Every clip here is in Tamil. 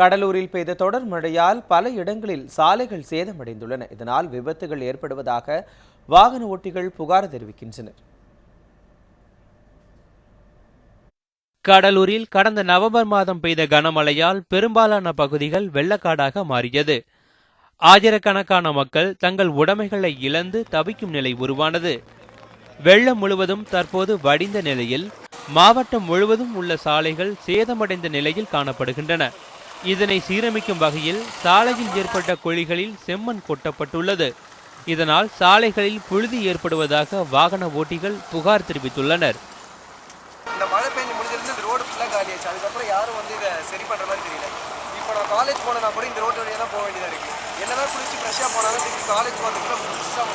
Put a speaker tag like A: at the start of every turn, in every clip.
A: கடலூரில் பெய்த தொடர் மழையால் பல இடங்களில் சாலைகள் சேதமடைந்துள்ளன. இதனால் விபத்துகள் ஏற்படுவதாக வாகன ஓட்டிகள் புகார் தெரிவிக்கின்றனர்.
B: கடலூரில் கடந்த நவம்பர் மாதம் பெய்த கனமழையால் பெரும்பாலான பகுதிகள் வெள்ளக்காடாக மாறியது. ஆயிரக்கணக்கான மக்கள் தங்கள் உடைமைகளை இழந்து தவிக்கும் நிலை உருவானது. வெள்ளம் முழுவதும் தற்போது வடிந்த நிலையில் மாவட்டம் முழுவதும் உள்ள சாலைகள் சேதமடைந்த நிலையில் காணப்படுகின்றன. இதனை சீரமைக்கும் வகையில் சாலையில் ஏற்பட்ட குழிகளில் செம்மண் கொட்டப்பட்டுள்ளது. இதனால் சாலைகளில் புழுதி ஏற்படுவதாக வாகன ஓட்டிகள் புகார் தெரிவித்துள்ளனர்.
C: இந்த மழை பெஞ்சு முடிஞ்சிருந்து இந்த ரோடு ஃபுல்லாக காலியாச்சு அதுக்கப்புறம் யாரும் வந்து இதை சரி பண்ணுற மாதிரி தெரியல. இப்போ நான் காலேஜ் போனேன்னா கூட இந்த ரோட்டு வழியாக தான் போக வேண்டியதாக இருக்குது என்னதான் குளிச்சு ஃப்ரெஷ்ஷாக போனாலும் திருப்பி காலேஜ் போகிறதுக்குள்ள புதுசாக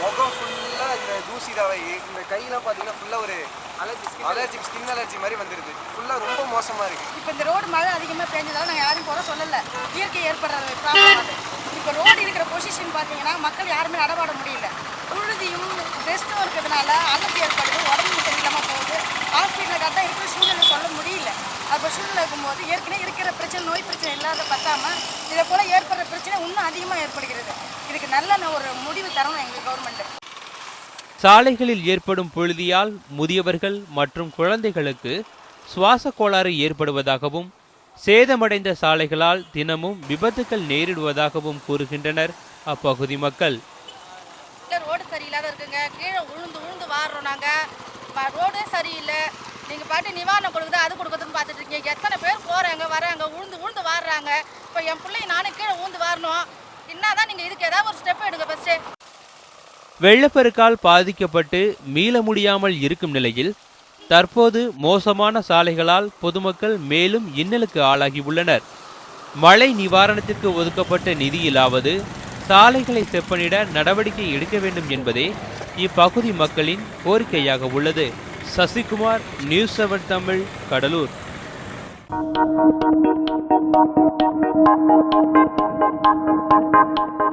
C: முகம் ஃபுல்லாக இந்த தூசி ரவை இந்த கையெல்லாம் பார்த்தீங்கன்னா ஃபுல்லாக ஒரு அலர்ஜி அலர்ஜி ஸ்கின் அலர்ஜி மாதிரி வந்துடுது ஃபுல்லாக ரொம்ப மோசமாக இருக்குது
D: இப்போ இந்த ரோடு மழை அதிகமாக பெஞ்சதால நாங்கள் யாரும் குறை சொல்லலை. இயற்கை ஏற்படுற ப்ராப்ளம் அது. இப்போ ரோடு இருக்கிற பொசிஷன் பார்த்தீங்கன்னா மக்கள் யாருமே நடமாட முடியல. புழுதியும் டெஸ்ட்டும் இருக்கிறதுனால அலர்ஜி ஏற்படுது உடம்பு சரியில்லாமல் போகுது. ஹாஸ்பிட்டலில் கரெக்டாக இருக்கிற சூழ்நிலை சொல்ல முடியல. அப்போ சூழ்நிலை இருக்கும்போது ஏற்கனவே இருக்கிற பிரச்சனை நோய் பிரச்சனை இல்லாத பத்தாம இதை போல் ஏற்படுற பிரச்சனை இன்னும் அதிகமாக ஏற்படுகிறது. இதுக்கு நல்ல ஒரு முடிவு தரணும் எங்கள் கவர்மெண்ட்டு
B: சாலைகளில் ஏற்படும் புழுதியால் முதியவர்கள் மற்றும் குழந்தைகளுக்கு சுவாச கோளாறு ஏற்படுவதாகவும் சேதமடைந்த சாலைகளால் தினமும் விபத்துகள் நேரிடுவதாகவும் கூறுகின்றனர் அப்பகுதி மக்கள்.
D: ரோடு சரியில்லாத இருக்குங்க. கீழே உழுந்து உழுந்து வாடுறோம் நாங்கள் ரோடே சரியில்லை. நீங்கள் பாட்டு நிவாரணம் கொடுக்குது அது கொடுக்குதுன்னு பார்த்துட்டு இருக்கீங்க. எத்தனை பேர் போகிறாங்க வராங்க உழுந்து உழுந்து வாடுறாங்க இப்போ என் பிள்ளைங்க நானே கீழே உழுந்து வாரணும். என்னதான் நீங்கள் இதுக்கு ஏதாவது ஒரு ஸ்டெப் எடுங்க ஃபஸ்ட்டு
B: வெள்ளப்பெருக்கால் பாதிக்கப்பட்டு மீள முடியாமல் இருக்கும் நிலையில் தற்போது மோசமான சாலைகளால் பொதுமக்கள் மேலும் இன்னலுக்கு ஆளாகி உள்ளனர். மழை நிவாரணத்திற்கு ஒதுக்கப்பட்ட நிதியிலாவது சாலைகளை செப்பனிட நடவடிக்கை எடுக்க வேண்டும் என்பதே இப்பகுதி மக்களின் கோரிக்கையாக உள்ளது. Sasikumar news seven Tamil Cuddalore. Thank you.